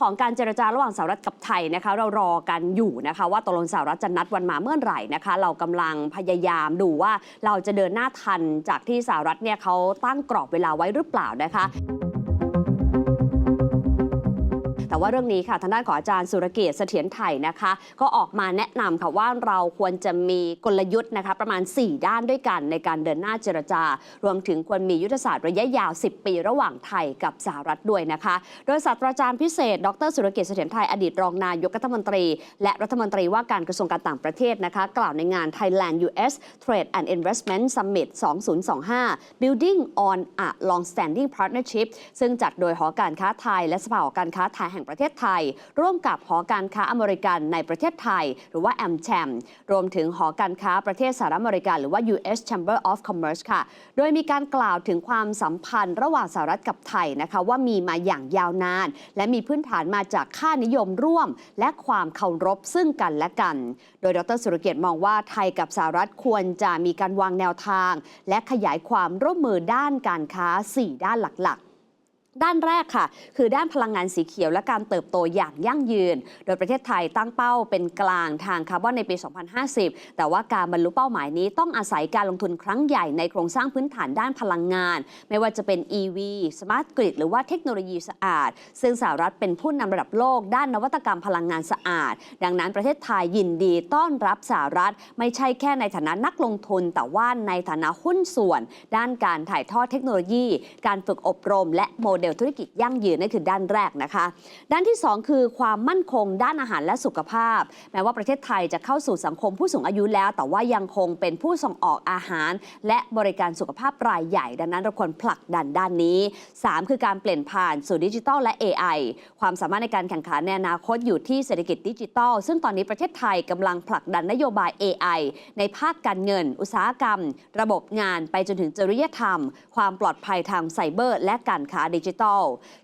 ของการเจรจาระหว่างสหรัฐกับไทยนะคะ เรารอกันอยู่นะคะ ว่าตกลงสหรัฐจะนัดวันมาเมื่อไหร่นะคะ เรากำลังพยายามดูว่าเราจะเดินหน้าทันจากที่สหรัฐเนี่ยเขาตั้งกรอบเวลาไว้หรือเปล่านะคะ ว่าเรื่องนี้ค่ะทางด้านของอาจารย์สุรเกียรติเสถียรไทยนะคะ ก็ออกมาแนะนำค่ะว่าเราควรจะมีกลยุทธ์นะคะประมาณ 4 ด้านด้วยกันในการเดินหน้าเจรจา รวมถึงควรมียุทธศาสตร์ระยะยาว 10 ปี ระหว่างไทยกับสหรัฐด้วยนะคะ โดยศาสตราจารย์พิเศษ ดรสุรเกียรติเสถียรไทยอดีตรองนายกรัฐมนตรี และรัฐมนตรีว่าการกระทรวงการต่างประเทศนะคะ กล่าวในงาน Thailand US Trade and Investment Summit 2025 Building on a Long-standing Partnership ซึ่งจัดโดยหอการค้าไทยและสภาหอการค้าไทยแห่งประเทศไทย ร่วมกับหอการค้าอเมริกันในประเทศไทย หรือว่า AmCham รวมถึงหอการค้าประเทศสหรัฐอเมริกาหรือว่า US Chamber of Commerce ค่ะ โดยมีการกล่าวถึงความสัมพันธ์ระหว่างสหรัฐกับไทยนะคะว่ามีมาอย่างยาวนาน และมีพื้นฐานมาจากค่านิยมร่วม และความเคารพซึ่งกันและกัน โดยดรสุรเกียรติมองว่าไทยกับสหรัฐควรจะมีการวางแนวทาง และขยายความร่วมมือด้านการค้า 4 ด้านหลักๆ ด้านแรกค่ะ คือด้านพลังงานสีเขียวและการเติบโตอย่างยั่งยืน โดยประเทศไทยตั้งเป้าเป็นกลางทางคาร์บอนในปี 2050 แต่ว่าการบรรลุเป้าหมายนี้ต้องอาศัยการลงทุนครั้งใหญ่ในโครงสร้างพื้นฐานด้านพลังงาน ไม่ว่าจะเป็น EV Smart Grid หรือว่าเทคโนโลยีสะอาด ซึ่งสหรัฐเป็นผู้นำระดับโลกด้านนวัตกรรมพลังงานสะอาด ดังนั้นประเทศไทยยินดีต้อนรับสหรัฐ ไม่ใช่แค่ในฐานะนักลงทุน แต่ว่าในฐานะหุ้นส่วน ด้านการถ่ายทอดเทคโนโลยี การฝึกอบรม และโมเดลธุรกิจยั่งยืนนั่นคือด้านแรกนะคะ ด้านที่ 2 คือความมั่นคงด้านอาหารและสุขภาพ แม้ว่าประเทศไทยจะเข้าสู่สังคมผู้สูงอายุแล้ว แต่ว่ายังคงเป็นผู้ส่งออกอาหาร และบริการสุขภาพรายใหญ่ ดังนั้นเราควรผลักดันด้านนี้ 3 คือการเปลี่ยนผ่านสู่ดิจิทัลและ AI ความสามารถในการแข่งขันในอนาคตอยู่ที่เศรษฐกิจดิจิทัล ซึ่งตอนนี้ประเทศไทยกำลังผลักดันนโยบาย AI ในภาคการเงิน อุตสาหกรรม ระบบงาน ไปจนถึงจริยธรรม ความปลอดภัยทางไซเบอร์ และการค้าดิจิทัล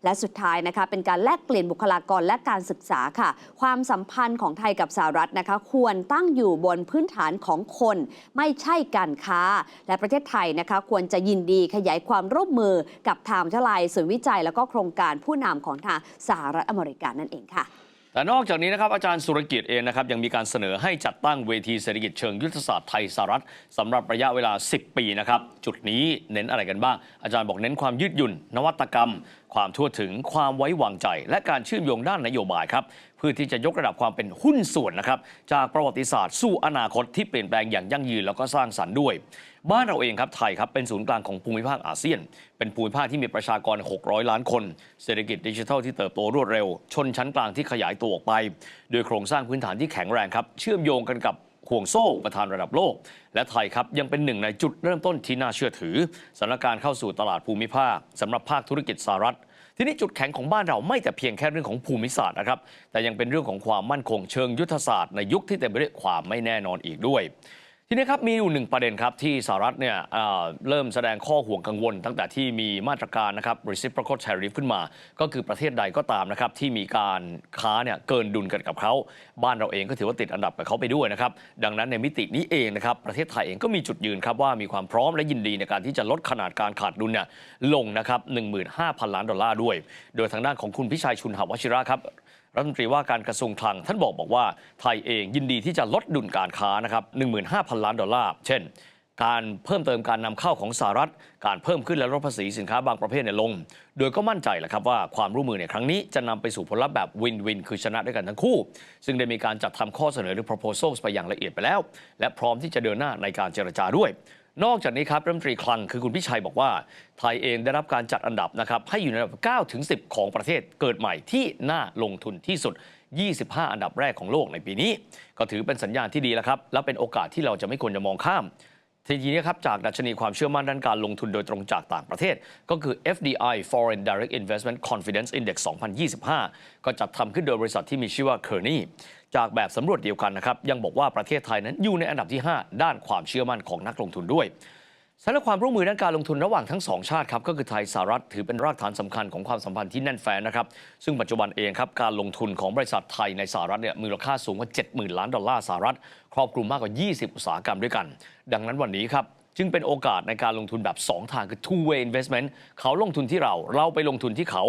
และสุดท้ายนะคะเป็นการแลกเปลี่ยนบุคลากรและการศึกษาค่ะ ความสัมพันธ์ของไทยกับสหรัฐนะคะควรตั้งอยู่บนพื้นฐานของคนไม่ใช่การค้า และประเทศไทยนะคะควรจะยินดีขยายความร่วมมือกับทางวิทยาลัยศูนย์วิจัย แล้วก็โครงการผู้นำของทางสหรัฐอเมริกานั่นเองค่ะ แต่นอกจากนี้นะครับอาจารย์สุรกิจเองนะครับยังมีการเสนอให้จัดตั้งเวทีเศรษฐกิจเชิงยุทธศาสตร์ไทยสหรัฐสำหรับระยะเวลา 10 ปีนะครับจุดนี้เน้นอะไรกันบ้าง อาจารย์บอกเน้นความยืดหยุ่น นวัตกรรม ความทั่วถึงความไว้วางใจ และการเชื่อมโยงด้านนโยบายครับเพื่อที่จะยกระดับความเป็นหุ้นส่วนนะครับจากประวัติศาสตร์สู่อนาคตที่เปลี่ยนแปลงอย่างยั่งยืนแล้วก็สร้างสรรค์ด้วย บ้านเราเองครับไทยครับเป็นศูนย์กลางของภูมิภาคอาเซียน เป็นภูมิภาคที่มีประชากร 600 ล้านคน เศรษฐกิจดิจิทัลที่เติบโตรวดเร็ว ชนชั้นกลางที่ขยายตัวออกไป โดยโครงสร้างพื้นฐานที่แข็งแรงครับเชื่อมโยงกันกับ ห่วงโซ่ประธานระดับโลก และไทยครับยังเป็นหนึ่งในจุดเริ่มต้นที่น่าเชื่อถือสถานการณ์เข้าสู่ตลาดภูมิภาคสำหรับภาคธุรกิจสหรัฐ ทีนี้จุดแข็งของบ้านเราไม่แต่เพียงแค่เรื่องของภูมิศาสตร์นะครับแต่ยังเป็นเรื่องของความมั่นคงเชิงยุทธศาสตร์ในยุคที่เต็มไปด้วยความไม่แน่นอนอีกด้วย ทีนี้ครับมีอยู่หนึ่งประเด็นครับที่สหรัฐเนี่ยเอ่อเริ่มแสดงข้อห่วงกังวล ตั้งแต่ที่มีมาตรการนะครับ reciprocal tariff ขึ้นมา ก็คือประเทศใดก็ตามนะครับที่มีการค้าเนี่ยเกินดุลกันกับเขาบ้านเราเองก็ถือว่าติดอันดับกับเขาไปด้วยนะครับดังนั้นในมิตินี้เองนะครับประเทศไทยเองก็มีจุดยืนครับว่ามีความพร้อมและยินดีในการที่จะลดขนาดการขาดดุลเนี่ยลงนะครับ15,000 ล้านดอลลาร์ด้วย โดยทางด้านของคุณพิชัยชุนหวชิระครับ รัฐมนตรีว่าการกระทรวงคลังท่านบอกบอกว่า ไทยเองยินดีที่จะลดดุลการค้านะครับ15,000 ล้านดอลลาร์ เช่น การเพิ่มเติมการนำเข้าของสหรัฐ การเพิ่มขึ้นและลดภาษีสินค้าบางประเภทเนี่ยลง โดยก็มั่นใจแหละครับว่าความร่วมมือในครั้งนี้จะนำไปสู่ผลลัพธ์แบบวินวินคือชนะด้วยกันทั้งคู่ ซึ่งได้มีการจัดทำข้อเสนอหรือ proposals ไปอย่างละเอียดไปแล้ว และพร้อมที่จะเดินหน้าในการเจรจาด้วย นอกจากนี้ครับรัฐมนตรีคลังคือคุณพิชัยบอกว่า ไทยเองได้รับการจัดอันดับนะครับให้อยู่ในอันดับ 9 ถึง 10 ของประเทศเกิดใหม่ที่น่าลงทุนที่สุด 25 อันดับแรกของโลกในปีนี้ ก็ถือเป็นสัญญาณที่ดีแล้วครับและเป็นโอกาสที่เราจะไม่ควรจะมองข้าม ทีนี้ครับจากดัชนีความเชื่อมั่นด้านการลงทุนโดยตรงจากต่างประเทศ ก็คือ FDI Foreign Direct Investment Confidence Index 2025 ก็จัดทำขึ้นโดยบริษัทที่มีชื่อว่า Kearney จากแบบสำรวจเดียวกันนะครับ ยังบอกว่าประเทศไทยนั้นอยู่ในอันดับที่ 5 ด้านความเชื่อมั่นของนักลงทุนด้วย สำหรับความร่วมมือด้านการลงทุนระหว่างทั้งสองชาติครับก็คือไทยสหรัฐถือเป็นรากฐานสำคัญของความสัมพันธ์ที่แน่นแฟ้นนะครับ ซึ่งปัจจุบันเองครับการลงทุนของบริษัทไทยในสหรัฐเนี่ยมูลค่าสูงกว่า 70,000 ล้านดอลลาร์สหรัฐ ครอบคลุมมากกว่า 20 อุตสาหกรรมด้วยกัน ดังนั้นวันนี้ครับจึงเป็นโอกาสในการลงทุนแบบ 2 ทางคือ two way investment เขาลงทุนที่เรา เราไปลงทุนที่เขา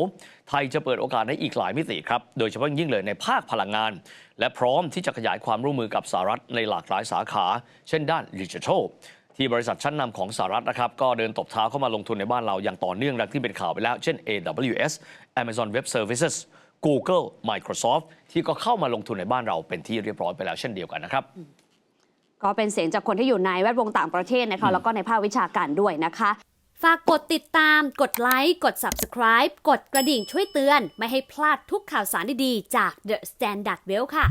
ไทยจะเปิดโอกาสในอีกหลายมิติครับ โดยเฉพาะยิ่งเลยในภาคพลังงาน และพร้อมที่จะขยายความร่วมมือกับสหรัฐในหลากหลายสาขา เช่นด้านดิจิทัล ที่บริษัทชั้นนำของสหรัฐนะครับ ก็เดินตบเท้าเข้ามาลงทุนในบ้านเราอย่างต่อเนื่องดังที่เป็นข่าวไปแล้ว เช่น AWS Amazon Web Services Google Microsoft ที่ก็เข้ามาลงทุนในบ้านเราเป็นที่เรียบร้อยไปแล้วเช่นเดียวกันนะครับก็เป็นเสียงจากคนที่อยู่ในแวดวงต่างประเทศนะคะแล้วก็ในภาควิชาการด้วยนะคะ ฝากกดติดตาม กดไลค์ กด Subscribe กดกระดิ่งช่วยเตือน ไม่ให้พลาดทุกข่าวสารดีๆ จาก The Standard Well ค่ะ